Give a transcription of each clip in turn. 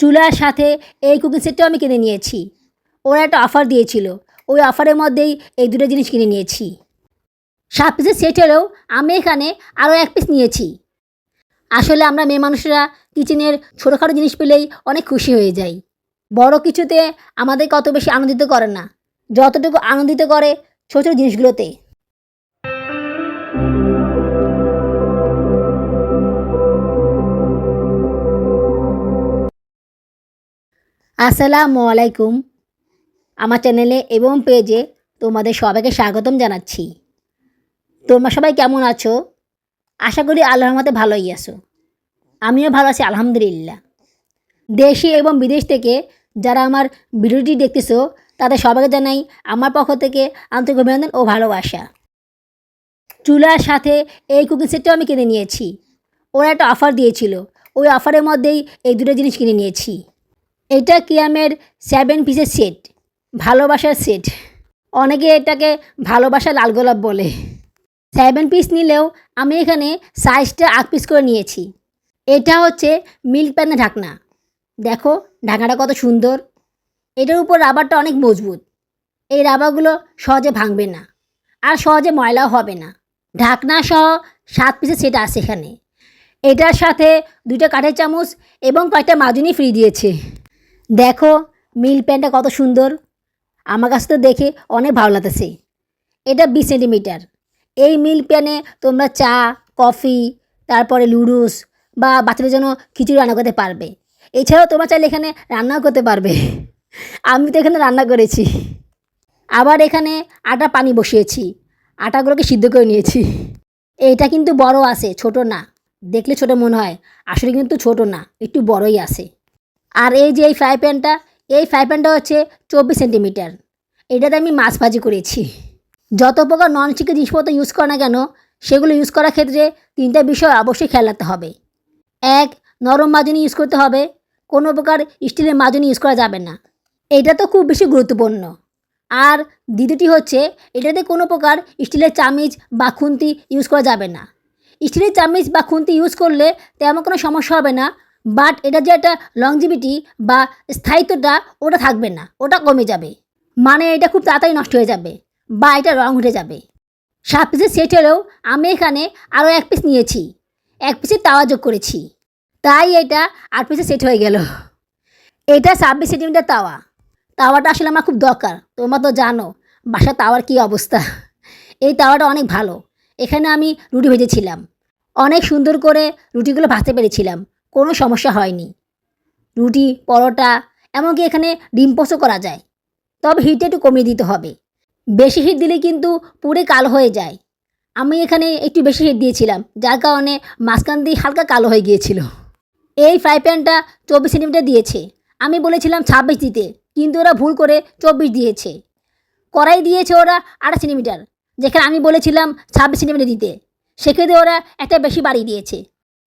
চুলার সাথে এই কুকিং সেটটাও আমি কিনে নিয়েছি। ওরা একটা অফার দিয়েছিল। ওই অফারের মধ্যেই এই দুটো জিনিস কিনে নিয়েছি। সাত পিসের সেট হলেও আমি এখানে আরও এক পিস নিয়েছি। আসলে আমরা মেয়ে মানুষরা কিচেনের ছোটোখাটো জিনিস পেলেই অনেক খুশি হয়ে যাই। বড় কিছুতে আমাদেরকে অত বেশি আনন্দিত করে না। যতটুকু আনন্দিত করে ছোটো ছোটো জিনিসগুলোতে। আসসালামু আলাইকুম। আমার চ্যানেলে এবং পেজে তোমাদের সবাইকে স্বাগতম জানাচ্ছি। তোমরা সবাই কেমন আছো? আশা করি আল্লাহর মতে ভালোই আছো। আমিও ভালো আছি, আলহামদুলিল্লাহ। দেশে এবং বিদেশ থেকে যারা আমার ভিডিওটি দেখতেছো, তাদের সবাইকে জানাই আমার পক্ষ থেকে আন্তরিক অভিনন্দন ও ভালোবাসা। চুলার সাথে এই কুকিং সেটটাও আমি কিনে নিয়েছি। ওরা একটা অফার দিয়েছিল। ওই অফারের মধ্যেই এই দুটো জিনিস কিনে নিয়েছি। এটা কিয়ামের সেভেন পিসের সেট ভালোবাসার সেট অনেকে এটাকে ভালোবাসা লাল গোলাপ বলে। সেভেন পিস নিলেও আমি এখানে সাইজটা আট পিস করে নিয়েছি। এটা হচ্ছে মিল্ক প্যানের ঢাকনা। দেখো, ঢাকনাটা কত সুন্দর। এটার উপর রাবারটা অনেক মজবুত। এই রাবারগুলো সহজে ভাঙবে না। আর সহজে ময়লাও হবে না। ঢাকনা সহ সাত পিসের সেট আছে এখানে। এটার সাথে দুটো কাঠের চামচ এবং কয়েকটা মাজুনি ফ্রি দিয়েছে। দেখো, মিল প্যানটা কত সুন্দর। আমার কাছে তো দেখে অনেক ভালো লাগতেছে। এটা বিশ সেন্টিমিটার। এই মিল প্যানে তোমরা চা, কফি, তারপরে লুডুস বা বাচ্চাদের জন্য খিচুড়ি রান্না করতে পারবে। এছাড়াও তোমরা চাইলে এখানে রান্নাও করতে পারবে। আমি তো এখানে রান্না করেছি। আবার এখানে আটা পানি বসিয়েছি। আটাগুলোকে সিদ্ধ করে নিয়েছি। এটা কিন্তু বড় আছে, ছোট না। দেখলে ছোট মনে হয়। আসলে কিন্তু ছোট না, একটু বড়ই আছে। আর এই যে এই ফ্রাই প্যানটা এই ফ্রাই প্যানটা হচ্ছে চব্বিশ সেন্টিমিটার এটাতে আমি মাছ ভাজি করেছি। যত প্রকার নন স্টিকের জিনিসপত্র ইউজ করো না কেন, সেগুলো ইউজ করার ক্ষেত্রে তিনটা বিষয় অবশ্যই খেয়াল রাখতে হবে। এক, নরম মাজনি ইউজ করতে হবে। কোনো প্রকার স্টিলের মাজনি ইউজ করা যাবে না। এটা তো খুব বেশি গুরুত্বপূর্ণ। আর দ্বিতীয়টি হচ্ছে, এটাতে কোনো প্রকার স্টিলের চামিচ বা খুন্তি ইউজ করা যাবে না। স্টিলের চামিচ বা খুন্তি ইউজ করলে তেমন কোনো সমস্যা হবে না। বাট এটা যে একটা লংজিভিটি বা স্থায়িত্বটা, ওটা থাকবে না। ওটা কমে যাবে। মানে এটা খুব তাড়াতাড়ি নষ্ট হয়ে যাবে বা এটা রং উঠে যাবে। সাত পিসের সেট হলেও আমি এখানে আরও এক পিস নিয়েছি। এক পিসের তাওয়া যোগ করেছি। তাই এটা আট পিসে সেট হয়ে গেল। এটা ছাব্বিশ সেন্টিমিটার তাওয়া। তাওয়াটা আসলে আমার খুব দরকার। তোমরা তো জানো বাসার তাওয়ার কী অবস্থা। এই তাওয়াটা অনেক ভালো। এখানে আমি রুটি ভেজেছিলাম। অনেক সুন্দর করে রুটিগুলো ভাজতে পেরেছিলাম। কোনো সমস্যা হয়নি। রুটি, পরোটা, এমনকি এখানে ডিম করা যায়। তবে হিটটা একটু কমিয়ে দিতে হবে। বেশি হিট দিলে কিন্তু পুরে কালো হয়ে যায়। আমি এখানে একটু বেশি হিট দিয়েছিলাম, যার কারণে মাঝখান দিয়ে হালকা কালো হয়ে গিয়েছিল। এই ফ্রাই প্যানটা চব্বিশ সেন্টিমিটার দিয়েছে। আমি বলেছিলাম ছাব্বিশ দিতে, কিন্তু ওরা ভুল করে চব্বিশ দিয়েছে। কড়াই দিয়েছে ওরা আঠাশ সেন্টিমিটার, যেখানে আমি বলেছিলাম ছাব্বিশ সেন্টিমিটার দিতে। সেক্ষেত্রে ওরা একটা বেশি বাড়িয়ে দিয়েছে।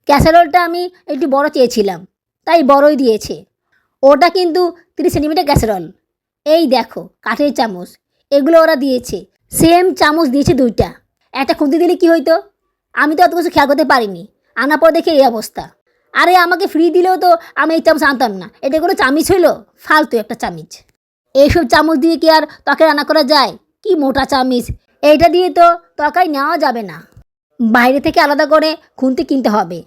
ক্যাসারোলটা আমি একটু বড় চেয়েছিলাম, তাই বড়ই দিয়েছে। ওটা কিন্তু তিরিশ সেন্টিমিটার ক্যাসারোল এই দেখো, কাঠের চামচ, এগুলো ওরা দিয়েছে। সেম চামচ দিয়েছে দুইটা। একটা খুঁতি দিলে কি হইতো? আমি তো অত কিছু খেয়াল করতে পারিনি। আনার পর দেখে এই অবস্থা। আরে আমাকে ফ্রি দিলেও তো আমি এই চামচ আনতাম না। এটা কোনো চামিচ হইল? ফালতু একটা চামিচ। এইসব চামচ দিয়ে কি আর তরকারি রান্না করা যায়? কি মোটা চামিচ? এইটা দিয়ে তো ত্বকায় নেওয়া যাবে না। বাইরে থেকে আলাদা করে খুন্তি কিনতে হবে।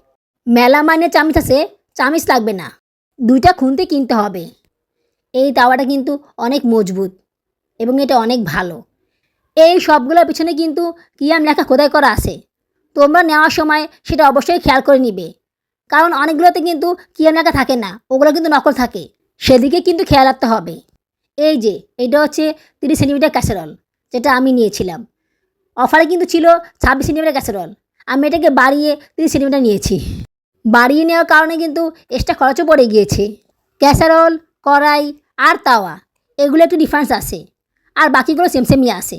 মেলা মাইনের চামিচ আছে, চামিচ লাগবে না। দুইটা খুন্তি কিনতে হবে। এই তাওয়াটা কিন্তু অনেক মজবুত এবং এটা অনেক ভালো। এই সবগুলোর পিছনে কিন্তু কিয়াম লেখা খোদাই করা আছে। তোমরা নেওয়ার সময় সেটা অবশ্যই খেয়াল করে নিবে। কারণ অনেকগুলোতে কিন্তু কিয়াম লেখা থাকে না, ওগুলো কিন্তু নকল থাকে। সেদিকে কিন্তু খেয়াল রাখতে হবে। এই যে, এটা হচ্ছে তিরিশ সেন্টিমিটার ক্যাসেরল, যেটা আমি নিয়েছিলাম। অফারে কিন্তু ছিল ছাব্বিশ সেন্টিমিটার ক্যাসেরল। আমি এটাকে বাড়িয়ে তিরিশ সেন্টিমিটার নিয়েছি। বাড়িয়ে নেওয়ার কারণে কিন্তু এক্সট্রা খরচও পড়ে গিয়েছে। ক্যাসারোল কড়াই আর তাওয়া, এগুলো একটু ডিফারেন্স আছে। আর বাকিগুলো সেম সেমই আছে।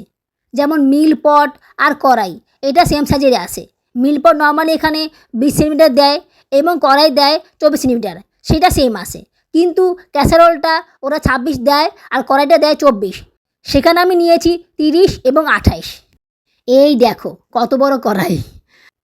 যেমন মিল পট আর কড়াই, এটা সেম সাইজের আছে। মিল পট নর্মালি এখানে বিশ সেন্টিমিটার দেয় এবং কড়াই দেয় চব্বিশ সেন্টিমিটার সেটা সেম আছে। কিন্তু ক্যাসারোলটা ওরা ছাব্বিশ দেয় আর কড়াইটা দেয় চব্বিশ। সেখানে আমি নিয়েছি তিরিশ এবং আঠাইশ। এই দেখো, কত বড় কড়াই।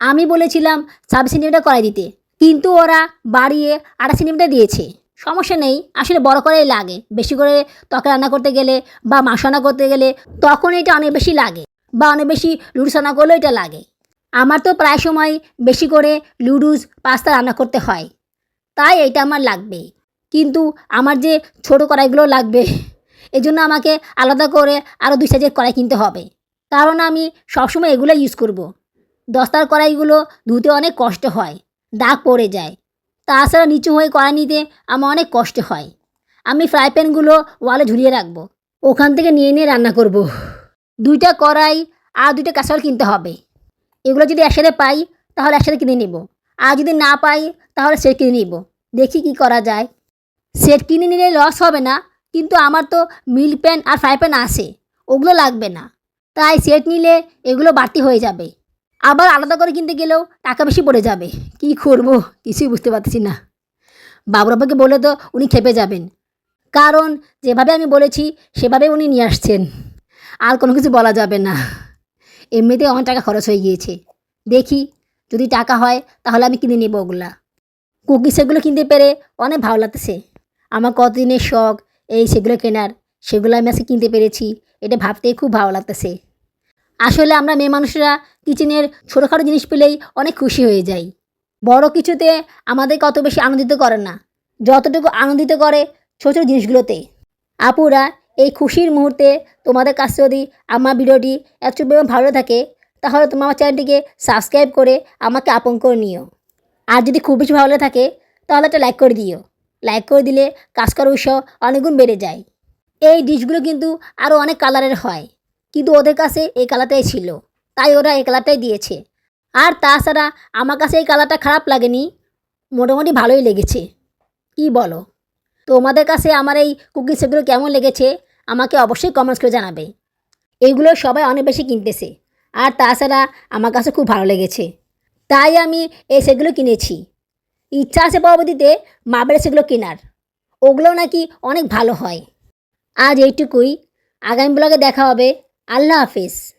আমি বলেছিলাম ছাব্বিশ সেন্টিমিটার কড়াই দিতে। কিন্তু ওরা বাড়িয়ে আঠাশ সেন্টিমিটার দিয়েছে। সমস্যা নেই, আসলে বড় করেই লাগে। বেশি করে ত্বকে রান্না করতে গেলে বা মাংস রান্না করতে গেলে তখন এটা অনেক বেশি লাগে বা অনেক বেশি লুডুস রান্না করলেও এটা লাগে। আমার তো প্রায় সময় বেশি করে লুডুস, পাস্তা রান্না করতে হয়। তাই এটা আমার লাগবে। কিন্তু আমার যে ছোটো কড়াইগুলো লাগবে, এজন্য আমাকে আলাদা করে আরও দুই সাইজের কড়াই কিনতে হবে। কারণ আমি সবসময় এগুলো ইউজ করব। দস্তার কড়াইগুলো ধুতে অনেক কষ্ট হয়। দাগ পড়ে যায়। তাছাড়া নিচু হয়ে কড়াই নিতে আমার অনেক কষ্ট হয়। আমি ফ্রাই প্যানগুলো ওয়ালে ঝুলিয়ে রাখব। ওখান থেকে নিয়ে নিয়ে রান্না করব। দুইটা কড়াই আর দুইটা কাঁচাল কিনতে হবে। এগুলো যদি একসাথে পাই, তাহলে একসাথে কিনে নেব। আর যদি না পাই, তাহলে সেট কিনে নিব। দেখি কি করা যায়। সেট কিনে নিলে লস হবে না, কিন্তু আমার তো মিল প্যান আর ফ্রাই প্যান আছে। ওগুলো লাগবে না। তাই সেট নিলে এগুলো বাড়তি হয়ে যাবে। আবার আলাদা করে কিনতে গেলেও টাকা বেশি পড়ে যাবে। কি করব? কিছুই বুঝতে পারতেছি না। বাবুরাবাকে বলে তো উনি খেপে যাবেন। কারণ যেভাবে আমি বলেছি, সেভাবে উনি নিয়ে আসছেন। আর কোনো কিছু বলা যাবে না। এমনিতে অনেক টাকা খরচ হয়ে গিয়েছে। দেখি, যদি টাকা হয়, তাহলে আমি কিনে নেব ওগুলা। কুকি সেগুলো কিনতে পেরে অনেক ভালো লাগতেছে। আমার কতদিনের শখ, এই সেগুলো কেনার, সেগুলো আমি আজকে কিনতে পেরেছি। এটা ভাবতেই খুব ভালো লাগতেছে। আসলে আমরা মেয়ে মানুষরা কিচেনের ছোটোখাটো জিনিস পেলেই অনেক খুশি হয়ে যাই। বড় কিছুতে আমাদেরকে অত বেশি আনন্দিত করে না। যতটুকু আনন্দিত করে ছোটো ছোটো জিনিসগুলোতে। আপুরা, এই খুশির মুহূর্তে তোমাদের কাছে যদি আমার ভিডিওটি একটু বেশি ভালো থাকে, তাহলে তোমার আমার চ্যানেলটিকে সাবস্ক্রাইব করে আমাকে আপন করে নিও। আর যদি খুব বেশি ভালো থাকে, তাহলে একটা লাইক করে দিও। লাইক করে দিলে কাজ করার উৎসাহ অনেকগুণ বেড়ে যায়। এই ডিশগুলো কিন্তু আরও অনেক কালারের হয়। কিন্তু ওদের কাছে এই কালারটাই ছিল। তাই ওরা এই কালারটাই দিয়েছে। আর তাছাড়া আমার কাছে এই কালারটা খারাপ লাগেনি। মোটামুটি ভালোই লেগেছে। কি বলো? তোমাদের কাছে আমার এই কুকিজ সেগুলো কেমন লেগেছে? আমাকে অবশ্যই কমেন্টস করে জানাবে। এইগুলো সবাই অনেক বেশি কিনতেছে। আর তাছাড়া আমার কাছে খুব ভালো লেগেছে। তাই আমি এই সেগুলো কিনেছি। ইচ্ছা আছে পরবর্তীতে মার্বেল সেগুলো কেনার। ওগুলো নাকি অনেক ভালো হয়। আজ এইটুকুই। আগামী ব্লগে দেখা হবে। আল্লাহ হাফিজ।